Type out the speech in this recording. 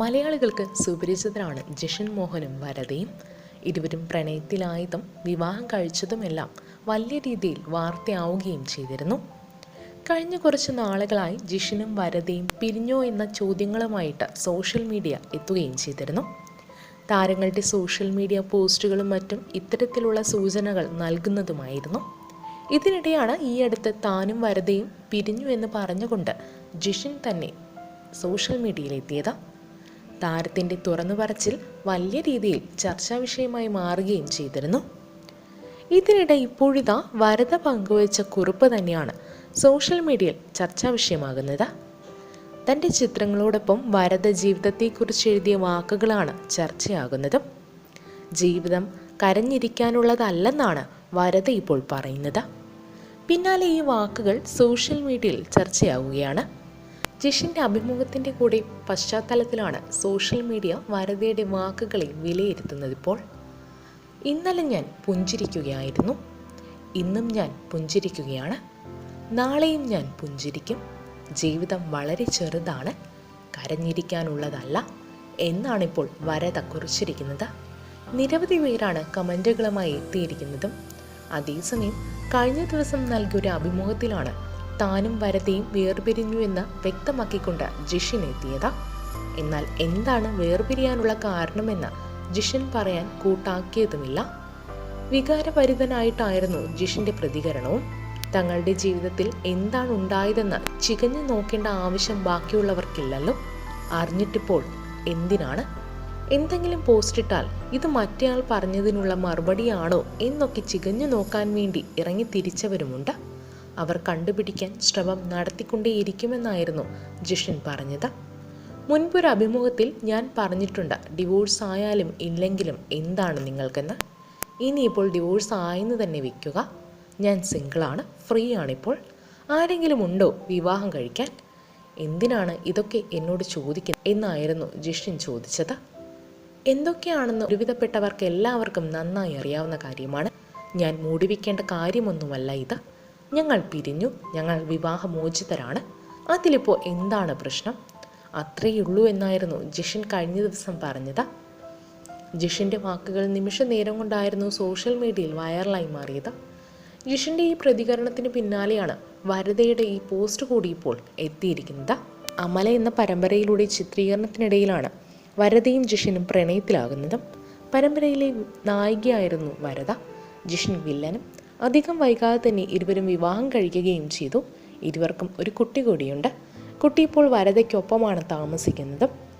മലയാളികൾക്ക് സുപരിചിതരാണ് ജിഷൻ മോഹനും വരദയും ഇരുവരും പ്രണയത്തിലായതും വിവാഹം കഴിച്ചതുമെല്ലാം വലിയ രീതിയിൽ വാർത്തയാവുകയും ചെയ്തിരുന്നു. കഴിഞ്ഞ കുറച്ച് നാളുകളായി ജിഷനും വരദയും പിരിഞ്ഞോ എന്ന ചോദ്യങ്ങളുമായിട്ട് സോഷ്യൽ മീഡിയ എത്തുകയും ചെയ്തിരുന്നു. താരങ്ങളുടെ സോഷ്യൽ മീഡിയ പോസ്റ്റുകളും മറ്റും ഇത്തരത്തിലുള്ള സൂചനകൾ നൽകുന്നതുമായിരുന്നു. ഇതിനിടെയാണ് ഈ അടുത്ത് താനും വരദയും പിരിഞ്ഞു എന്ന് പറഞ്ഞുകൊണ്ട് ജിഷിൻ തന്നെ സോഷ്യൽ മീഡിയയിലെത്തിയത്. താരത്തിന്റെ തുറന്നു പറച്ചിൽ വലിയ രീതിയിൽ ചർച്ചാ വിഷയമായി മാറുകയും ചെയ്തിരുന്നു. ഇതിനിടെ ഇപ്പോഴിതാ വരദ പങ്കുവച്ച കുറിപ്പ് തന്നെയാണ് സോഷ്യൽ മീഡിയയിൽ ചർച്ചാ വിഷയമാകുന്നത്. തന്റെ ചിത്രങ്ങളോടൊപ്പം വരദ ജീവിതത്തെക്കുറിച്ച് എഴുതിയ വാക്കുകളാണ് ചർച്ചയാകുന്നതും. ജീവിതം കരഞ്ഞിരിക്കാനുള്ളതല്ലെന്നാണ് വരദ ഇപ്പോൾ പറയുന്നത്. പിന്നാലെ ഈ വാക്കുകൾ സോഷ്യൽ മീഡിയയിൽ ചർച്ചയാവുകയാണ്. ജിഷിന്റെ അഭിമുഖത്തിന്റെ കൂടെ പശ്ചാത്തലത്തിലാണ് സോഷ്യൽ മീഡിയ വരദയുടെ വാക്കുകളെ വിലയിരുത്തുന്നത് ഇപ്പോൾ. ഇന്നലെ ഞാൻ പുഞ്ചിരിക്കുകയായിരുന്നു. ഇന്നും ഞാൻ പുഞ്ചിരിക്കുകയാണ്. നാളെയും ഞാൻ പുഞ്ചിരിക്കും. ജീവിതം വളരെ ചെറുതാണ്. കരഞ്ഞിരിക്കാനുള്ളതല്ല എന്നാണിപ്പോൾ വരത കുറിച്ചിരിക്കുന്നത്. നിരവധി പേരാണ് കമന്റുകളുമായി എത്തിയിരിക്കുന്നതും. അതേസമയം കഴിഞ്ഞ ദിവസം നൽകിയ ഒരു അഭിമുഖത്തിലാണ് താനും വരതയും വേർപിരിഞ്ഞു എന്ന് വ്യക്തമാക്കിക്കൊണ്ട് ജിഷിൻ എത്തിയത്. എന്നാൽ എന്താണ് വേർപിരിയാനുള്ള കാരണമെന്ന് ജിഷൻ പറയാൻ കൂട്ടാക്കിയതുമില്ല. വികാരഭരിതനായിട്ടായിരുന്നു ജിഷിന്റെ പ്രതികരണവും. തങ്ങളുടെ ജീവിതത്തിൽ എന്താണ് ഉണ്ടായതെന്ന് ചികഞ്ഞു നോക്കേണ്ട ആവശ്യം ബാക്കിയുള്ളവർക്കില്ലല്ലോ. അറിഞ്ഞിട്ടിപ്പോൾ എന്തിനാണ്? എന്തെങ്കിലും പോസ്റ്റ് ഇട്ടാൽ ഇത് മറ്റേയാൾ പറഞ്ഞതിനുള്ള മറുപടിയാണോ എന്നൊക്കെ ചികഞ്ഞു നോക്കാൻ വേണ്ടി ഇറങ്ങി തിരിച്ചവരുമുണ്ട് അവർ കണ്ടുപിടിക്കാൻ ശ്രമം നടത്തിക്കൊണ്ടേയിരിക്കുമെന്നായിരുന്നു ജിഷൻ പറഞ്ഞത്. മുൻപൊരു അഭിമുഖത്തിൽ ഞാൻ പറഞ്ഞിട്ടുണ്ട് ഡിവോഴ്സ് ആയാലും ഇല്ലെങ്കിലും എന്താണ് നിങ്ങൾക്കെന്ന്? ഇനിയിപ്പോൾ ഡിവോഴ്സ് ആയെന്ന് തന്നെ വെക്കുക. ഞാൻ സിംഗിളാണ് ഫ്രീ ആണിപ്പോൾ ആരെങ്കിലും ഉണ്ടോ വിവാഹം കഴിക്കാൻ? എന്തിനാണ് ഇതൊക്കെ എന്നോട് ചോദിക്കുന്നത്? എന്നായിരുന്നു ജിഷിൻ ചോദിച്ചത്. എന്തൊക്കെയാണെന്ന് ഒരുവിധപ്പെട്ടവർക്ക് എല്ലാവർക്കും നന്നായി അറിയാവുന്ന കാര്യമാണ്. ഞാൻ മൂടിവെക്കേണ്ട കാര്യമൊന്നുമല്ല ഇത്. ഞങ്ങൾ പിരിഞ്ഞു. ഞങ്ങൾ വിവാഹമോചിതരാണ്. അതിലിപ്പോൾ എന്താണ് പ്രശ്നം? അത്രയുള്ളൂ എന്നായിരുന്നു ജിഷിൻ കഴിഞ്ഞ ദിവസം പറഞ്ഞത്. ജിഷിന്റെ വാക്കുകൾ നിമിഷ നേരം കൊണ്ടായിരുന്നു സോഷ്യൽ മീഡിയയിൽ വൈറലായി മാറിയത്. ജിഷിന്റെ ഈ പ്രതികരണത്തിന് പിന്നാലെയാണ് വരതയുടെ ഈ പോസ്റ്റ് കൂടി ഇപ്പോൾ എത്തിയിരിക്കുന്നത്. അമല എന്ന പരമ്പരയിലൂടെ ചിത്രീകരണത്തിനിടയിലാണ് വരതയും ജിഷിനും പ്രണയത്തിലാകുന്നതും. പരമ്പരയിലെ നായികയായിരുന്നു വരത. ജിഷിൻ വില്ലനും അധികം വൈകാതെ തന്നെ ഇരുവരും വിവാഹം കഴിക്കുകയും ചെയ്തു. ഇരുവർക്കും ഒരു കുട്ടി കൂടിയുണ്ട്. കുട്ടി ഇപ്പോൾ വരതയ്ക്കൊപ്പമാണ് താമസിക്കുന്നത്.